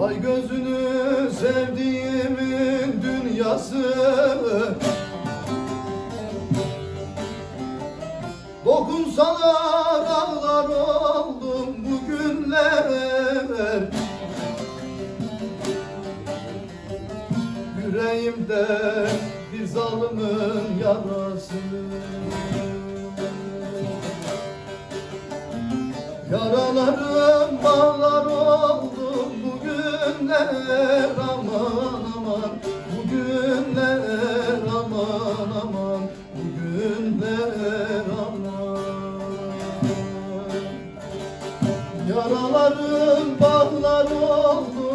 Ay gözünü sevdiğimin dünyası. Dokunsalar ağlar oldum bugünler Yüreğimde bir zalimin yarası. Yaralarım bağlar oldu bugünler aman aman Bugünler aman aman Bugünler aman. Yaralarım bağlar oldu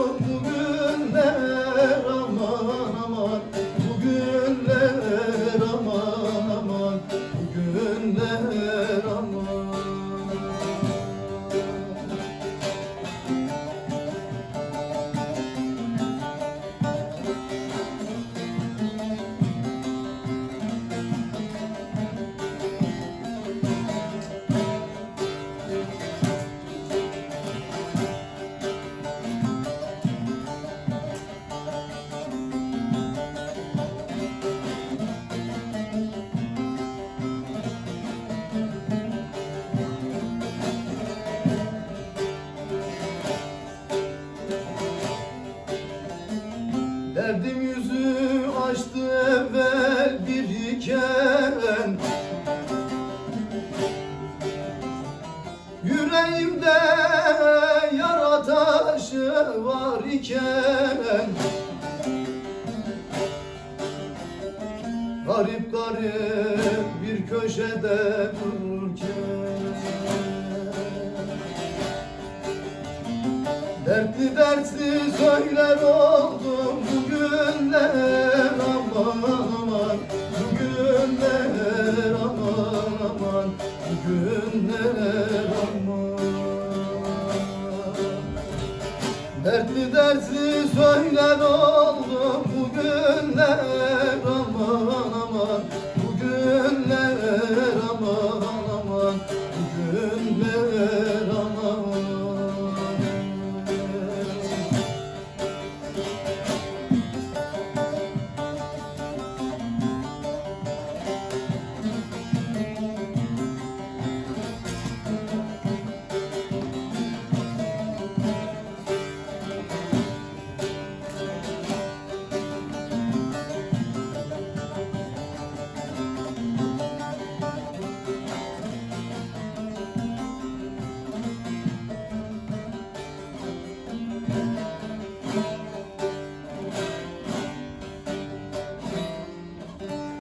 taşı var iken. Garip garip bir köşede dururken. Dertli dertli söyler oldum bugünler aman aman. Bugünler aman aman. Bugünler Mersin'e